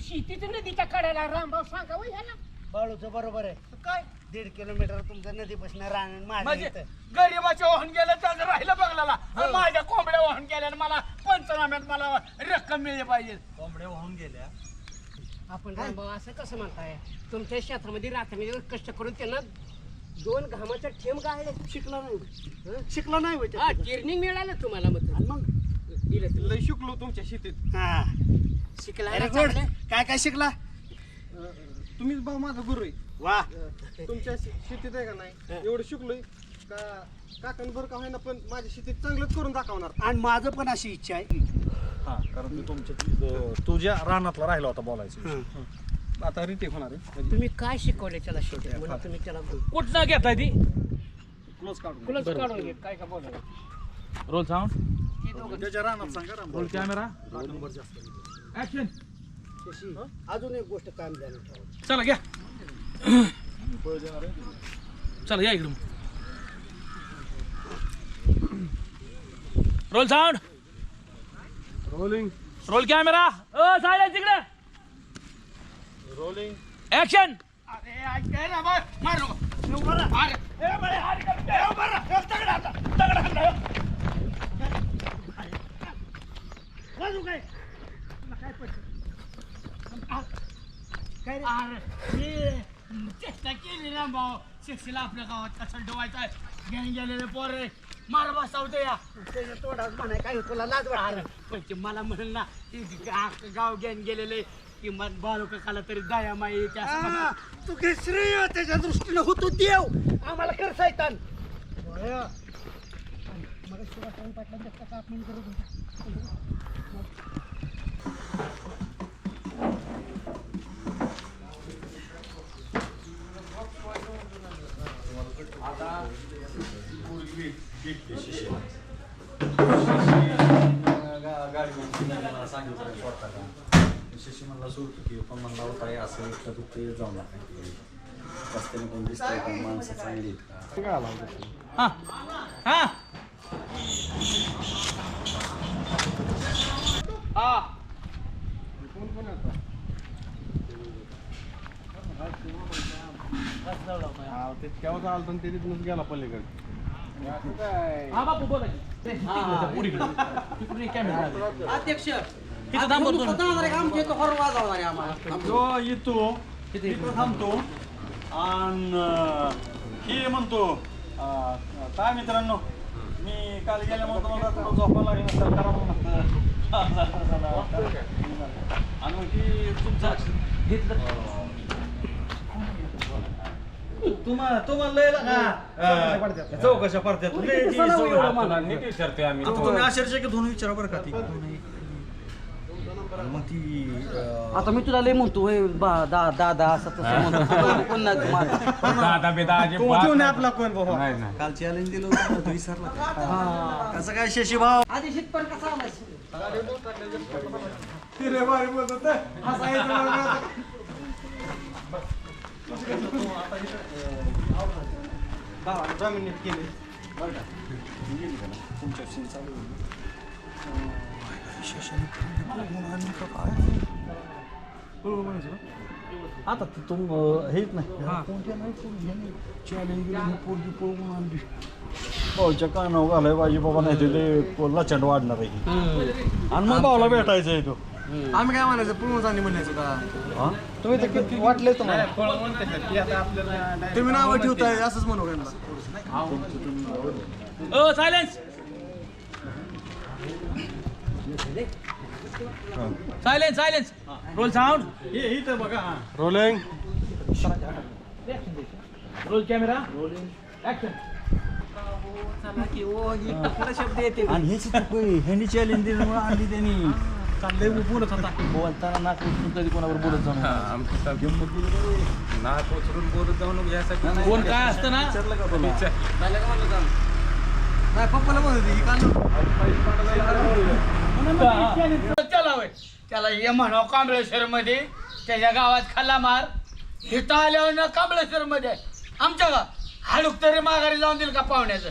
शेतीच नदीच्या कड्याला रामभाऊ सांगा वय ह्याला. बाळूचं बरोबर आहे. काय? दीड किलोमीटर तुमचं नदीपासून राहणं माझं म्हणजे इथं. गरीबाच्या वाहून गेलं त्याचं राहिलं बघला माझ्या कोंबड्या वाहून गेल्या आणि मला पंचनाम्यात मला रक्कम मिळली पाहिजे. कोंबड्या वाहून गेल्या? आपण रामभाऊ असं कसं म्हणताय? तुमच्या शेतामध्ये रात्रमध्ये कष्ट करून त्यांना दोन घामाचा ठेम गाळले. शिकला नाही शिकला नाही होय हा. ट्रेनिंग मिळालं तुम्हाला मग. आणि मग? दिलं तुम्ही. लय शिकलो तुमच्या शेतीत. हा. शिकला? काय काय शिकला? तुम्हीच भाऊ माझा गुरु आहे. वा. तुमच्या शे- शेतीत आहे का नाही? एवढं शिकलोय का काकान बरं का होईना पण माझ्या शेतीत चांगलंच करून दाखवणार. आणि माझं पण अशी इच्छा आहे. हा कारण मी तुमच्या तुझ्या रानातला राहिला होता बोलायचं हं. आता रिटेक होणार आहे. तुम्ही काय शिकवले त्याला शेवटी म्हणून तुम्ही त्याला कुठनं घेताय ती? क्लोज काढून कुलच काढून घे. काय का बोला रोल साऊंड त्याच्या रानात सांगा राम रोल कॅमेरा नंबर जास्त. ऍक्शन अजून एक गोष्ट काम द्यायला ठेवा. चला घ्या. चला या इकडून. Roll sound rolling roll camera uh silence तिकडे. रोलिंग ऍक्शन अरे ऐकाय ना बा मारू अरे ए बरे अरे ए बरे दगड आता दगड हाणला बाजू काय? काय रे? चेष्टा केली ना भाऊ. शिक्षेला आपल्या गावात कसं डोवायचं घेऊन गेलेले पोर रे. मार बसावते या. त्याच्या तोंडात म्हणाय काय तुला लाज वाटत? अरे पण ते मला म्हणेल ना. की गा- गाव घेऊन गेलेले किंमत बालू खाला तरी दया माई असं म्हणा. तू काही श्रेय त्याच्या दृष्टीने होतो देव. आम्हाला कर सैतान. गाडी सांगितलं स्वतः का शिशी म्हणला सोडतो की पण म्हणला होता हे असं एकटं दुखतं येत जाऊ नका की रस्त्याने कोण दिसतंय का माणसं चांगली आहेत का हा हा हा ते केव्हा आलं तर ते तिथूनच गेला पलीकडे. हा बापू बोला की. ते, तिकडे त्या पुढीकडे. तिकडे कॅमेरा अध्यक्ष इथं थांब बरं दोन. आमच्या इथं हॉर्न वाजवणार आहे आम्हाला. जो येतो तिथं थांबतो. आणि हे म्हणतो अं, काय मित्रांनो? मी काल गेल्या म्हणतो मला थोडं झोपा लागेल नसेल करा म्हणून. आणि मग ती तुमचा तुम्हाला तुम्हाला लय का चौकशा पडत्यात लय ती. आता तुम्ही आश्चर्य की दोन विचारा बरं का ती. मग ती अं, आता मी तुला लय म्हणतो होय बा दा दादा असं तसं म्हणतो. दादा बेदा कोण आपला कोण बाबा काल चॅलेंज दिलं होतं ना, तो विसरला. का? कसं काय शशी भाव आधी कसा आलाय तुमच्या सीन चालू आहे. आता ते तुम हेच नाही कोणत्या नाही चॅलेंज दिलं पोरगी पळवून आणली भाऊच्या कानावर घालाय पाहिजे बाबा नाही ते लचंड वाढणार आहे आणि मग भाऊला भेटायचं आहे तो आम्ही काय म्हणायचं? पळून जाणे म्हणायचं का? हा? तुम्ही तर किती वाटले तुम्हाला? तुम्ही नाव ठेवताय असंच म्हणू त्यांना ओ silence! Silence silence! Roll sound? हे इथं बघा हा. Rolling roll camera? ऍक्शन शब्द येते आणि हेच चुक. ह्यांनी चॅलेंज दिल्यामुळे आणली त्यांनी. चाललंय बोलत होता. बोलताना नाक उचलून कधी कोणावर बोलत जाऊ नका. कोण काय असतं ना? विचारलं का तुला? नाही पप्पाला काल त्याला ये म्हणाव कांबळेश्वर मध्ये त्याच्या गावात खाल्ला मार. इथं आल्यावर ना कांबळेश्वर मध्ये आमच्या गाव हाडूक तरी माघारी जाऊन देईल का पाहुण्याचं?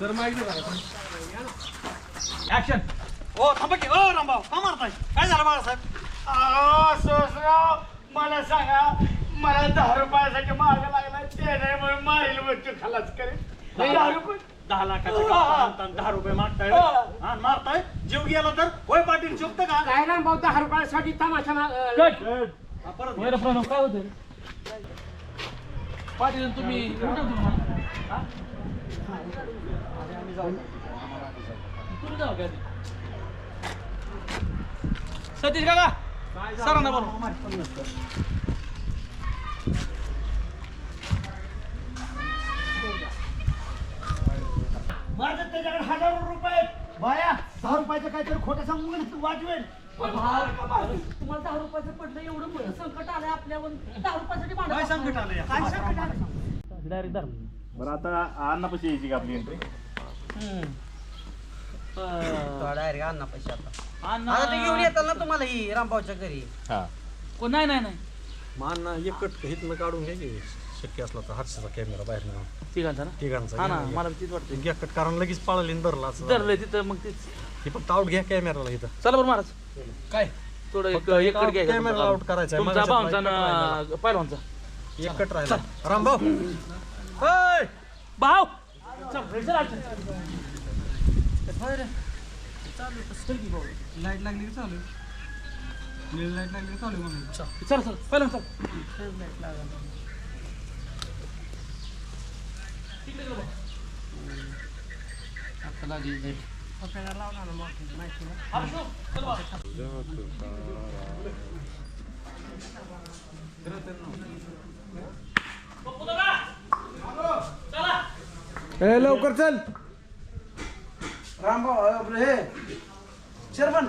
बघा. त्यांनी break करा. ते आलो की match झाला का यांचा? ऍक्शन ओ थांबा की. ओ रामभाऊ का मारताय? काय झालं बाळासाहेब सोसराव मला सांगा मला दहा रुपयासाठी माग लागला ते नाही म्हणून मारील मृत्यू खलास करेल दहा रुपये? दहा लाखाचं हा. दहा रुपये मागताय हा. हा, मारताय? जीव गेला तर? होय पाटील चुकतं का? काय रामभाऊ दहा रुपयासाठी तमाशा मा- अं, हा, परत घे. काय होतं पाटील तुम्ही सतीश काका सरांना बोल माझं त्याच्याकडे हजार रुपये बाया दहा रुपयाचं काहीतरी खोटं सांगू नये, तू वाजवेल तुम्हाला दहा रुपयाचं पडलं एवढं मोठं संकट आलंय आपल्यावर. दहा रुपयासाठी काय संकट आलं? काय संकट आलं डायरेक्ट धर बरं आता अन्नापाशी यायची का आपली एंट्री डायरेक्ट आणा पैसे आता. आता ते घेऊन येतात ना तुम्हाला ही रामभाऊच्या घरी. हा. नाही नाही नाही. मान एकट हितनं काढून घ्या की शक्य असला तर हातचा कॅमेरा बाहेर तिघांचा ना? तिघांचा हा ना घ्या. मला तीच वाटते. घ्या कट कारण लगेच पळाली आणि धरला असं धरलंय तिथं मग तीच हे फक्त आउट घ्या कॅमेराला इथं. चला बरं महाराज. काय? थोडं एक फक्त एक एक कट घ्यायचा camera तुमचा. out करायचा आहे. तुमचा मगाच्यातला भाऊंचा एक कट पहिलवानचा. एक कट राहिला. रामभाऊ! होय! भाऊ! लाइट लागली की लाइट नील लाईट लागली की चालू म्हणून चल चल पहिला चल लाईट लागला आता लागली लाईट पकडायला लावणार ए लवकर चल. रामभाऊ आपलं हे शर्मन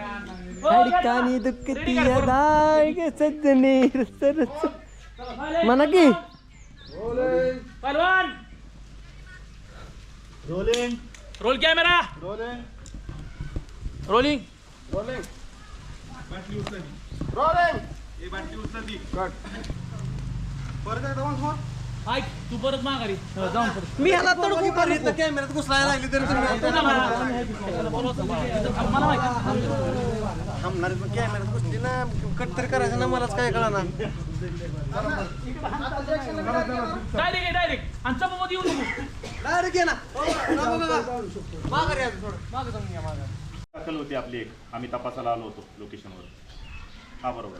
अडकानी दुखती सरस. म्हणा की. पहिलवान. Rolling roll camera rolling rolling परत एकदा once more. ऐक तू परत माघारी. जाऊन परत. मी ह्याला तडकू कॅमेऱ्यात घुसलायला लागली तरी तुम्ही मला माहिती थांबणार पण कॅमेऱ्यात घुसली ना कट तरी करायचं ना मलाच काय कळणार. डायरेक्ट डायरेक्ट आणि चपामध्ये येऊ नको. डायरेक्ट ये ना. माघारी या थोडं. मागं जाऊन या मागं दाखल होती आपली एक. आम्ही तपासाला आलो होतो लोकेशनवर हा बरोबर.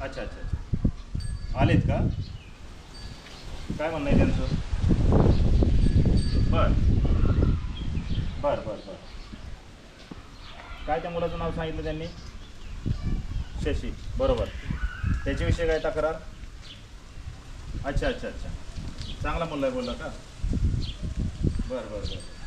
अच्छा अच्छा अच्छा. आलेत का? काय म्हणणं आहे त्यांचं? बर. बर बर बर. काय त्या मुलाचं नाव सांगितलं त्यांनी? शशी. बरोबर. त्याच्याविषयी काय तक्रार? अच्छा अच्छा अच्छा. चांगला मुलगा आहे बोलला का? बरं बरं बरं.